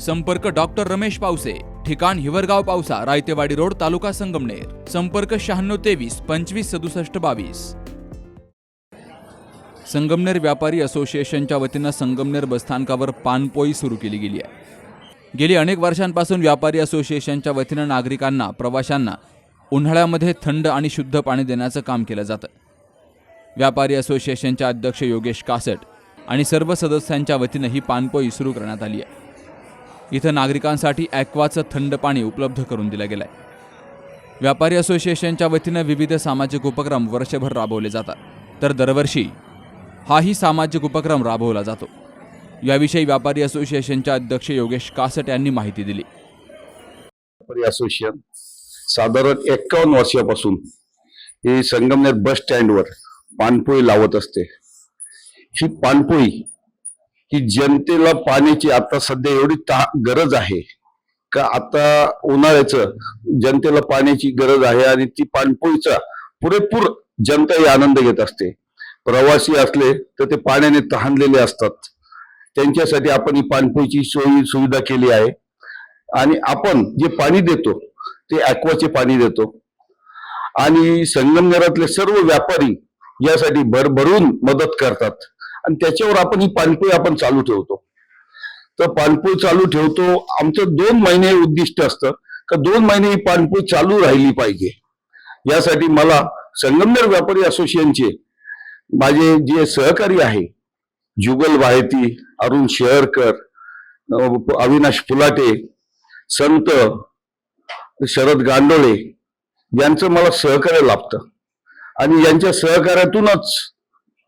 संपर्क डॉक्टर रमेश पावसे ठिकाण हिवरगाव पावसा रायतेवाडी रोड तालुका संगमनेर. संपर्क शहाण्णव तेवीस पंचवीस सदुसष्ट बावीस. संगमनेर व्यापारी असोसिएशनच्या वतीनं संगमनेर बसस्थानकावर पानपोई सुरू केली गेली आहे. गेली अनेक वर्षांपासून व्यापारी असोसिएशनच्या वतीनं नागरिकांना प्रवाशांना उन्हाळ्यामध्ये थंड आणि शुद्ध पाणी देण्याचं काम केलं जातं. व्यापारी असोसिएशनच्या अध्यक्ष योगेश कासट आणि सर्व सदस्यांच्या वतीनं ही पानपोई सुरू करण्यात आली आहे. इथं नागरिकांसाठी ॲक्वाचं थंड पाणी उपलब्ध करून दिलं गेलं आहे व्यापारी असोसिएशनच्या वतीनं विविध सामाजिक उपक्रम वर्षभर राबवले जातात. तर दरवर्षी हाही सामाजिक उपक्रम राबवला जातो. याविषयी व्यापारी असोसिएशनच्या अध्यक्ष योगेश कासट यांनी माहिती दिली. व्यापारी असोसिएशन साधारण एक्कावन्न वर्षापासून ही संगमनेर बस स्टँडवर पाणपोळी लावत असते. ही पाणपोळी की जनतेला पाण्याची आता सध्या एवढी ता गरज आहे. का आता उन्हाळ्याचं जनतेला पाण्याची गरज आहे आणि ती पाणपोईचा पुरेपूर जनता ही आनंद घेत असते. प्रवासी असले तर ते पाण्याने तहानलेले असतात. त्यांच्यासाठी आपण ही पाणपोईची सोयी सुविधा केली आहे. आणि आपण जे पाणी देतो ते ॲक्वाचे पाणी देतो. आणि संगमनेरातले सर्व व्यापारी यासाठी भरभरून मदत करतात. आणि त्याच्यावर आपण ही पाणपोई आपण चालू ठेवतो. तर पाणपोई चालू ठेवतो आमचं दोन महिने उद्दिष्ट असतं का दोन महिने ही पाणपोई चालू राहिली पाहिजे. यासाठी मला संगमनेर व्यापारी असोसिएशनचे माझे जे सहकारी आहे जुगल वाहेती अरुण शेअरकर अविनाश फुलाटे संत शरद गांडोळे यांचं मला सहकार्य लाभतं. आणि यांच्या सहकार्यातूनच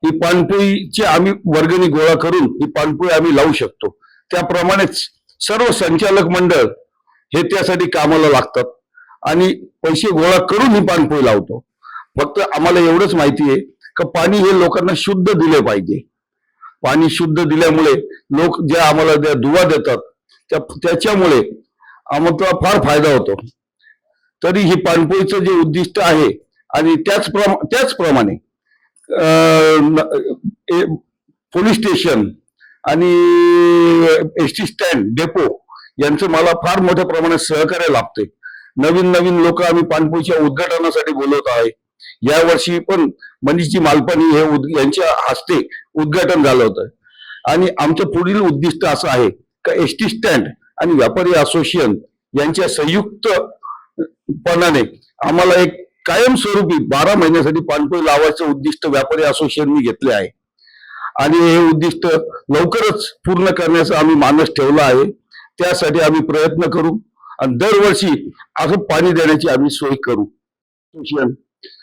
ही पाणपोईची आम्ही वर्गणी गोळा करून ही पाणपोई आम्ही लावू शकतो. त्याप्रमाणेच सर्व संचालक मंडळ हे त्यासाठी कामाला लागतात आणि पैसे गोळा करून ही पाणपोई लावतो. फक्त आम्हाला एवढंच माहिती आहे का पाणी हे लोकांना शुद्ध दिले पाहिजे. पाणी शुद्ध दिल्यामुळे लोक ज्या आम्हाला ज्या दुवा देतात त्या त्याच्यामुळे आम्हाला फार फायदा होतो. तरी ही पाणपोईचं जे उद्दिष्ट आहे आणि त्याचप्रमा त्याचप्रमाणे पोलीस स्टेशन आणि एस टी स्टँड डेपो यांचं मला फार मोठ्या प्रमाणात सहकार्य लाभते नवीन नवीन लोक आम्ही पाणपोईच्या उद्घाटनासाठी बोलवत आहे. यावर्षी पण मनीषजी मालपानी हे उद- यांच्या हस्ते उद्घाटन झालं होतं. आणि आमचं पुढील उद्दिष्ट असं आहे का एस टी स्टँड आणि व्यापारी असोसिएशन यांच्या संयुक्तपणाने आम्हाला एक कायमस्वरूपी बारा महिन्यासाठी पाणपोई लावायचं उद्दिष्ट व्यापारी असोसिएशननी घेतले आहे. आणि हे उद्दिष्ट लवकरच पूर्ण करण्याचा आम्ही मानस ठेवला आहे. त्यासाठी आम्ही प्रयत्न करू आणि दरवर्षी असं पाणी देण्याची आम्ही सोय करू.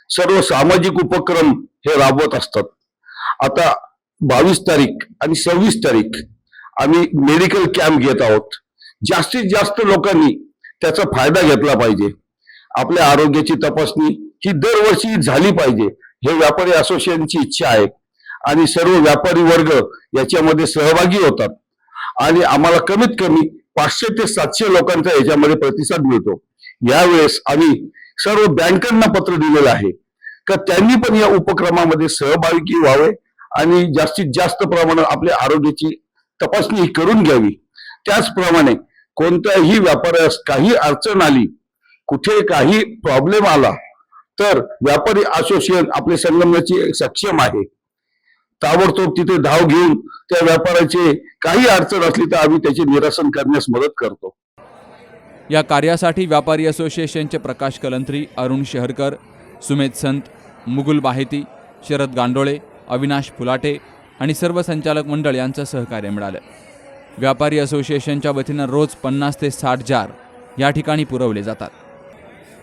सर्व सामाजिक उपक्रम हे राबवत असतात. आता बावीस तारीख आणि सव्वीस तारीख आम्ही मेडिकल कॅम्प घेत आहोत. जास्तीत जास्त लोकांनी त्याचा फायदा घेतला पाहिजे. आपल्या आरोग्याची तपासणी ही दरवर्षी झाली पाहिजे हे व्यापारी असोसिएशनची इच्छा आहे. आणि सर्व व्यापारी वर्ग याच्यामध्ये सहभागी होतात. आणि आम्हाला कमीत कमी पाचशे ते सातशे लोकांचा याच्यामध्ये प्रतिसाद मिळतो. यावेळेस आम्ही सर्व बँकांना पत्र दिलेलं आहे. का त्यांनी पण या उपक्रमामध्ये सहभागी व्हावे आणि जास्तीत जास्त प्रमाणात आपल्या आरोग्याची तपासणी करून घ्यावी. त्याचप्रमाणे कोणत्याही व्यापाऱ्यास काही अडचण आली कुठे काही प्रॉब्लेम आला तर व्यापारी असोसिएशन आपले संगमनाची सक्षम आहे. ताबडतोब तिथे धाव घेऊन त्या व्यापाराचे काही अडचण असली तर आम्ही त्याचे निरसन करण्यास मदत करतो. या कार्यासाठी व्यापारी असोसिएशनचे प्रकाश कलंत्री अरुण शेहरकर सुमेध संत मुगुल बाहेती शरद गांडोळे अविनाश फुलाटे आणि सर्व संचालक मंडळ यांचं सहकार्य मिळालं. व्यापारी असोसिएशनच्या वतीनं रोज पन्नास ते साठ जार या ठिकाणी पुरवले जातात.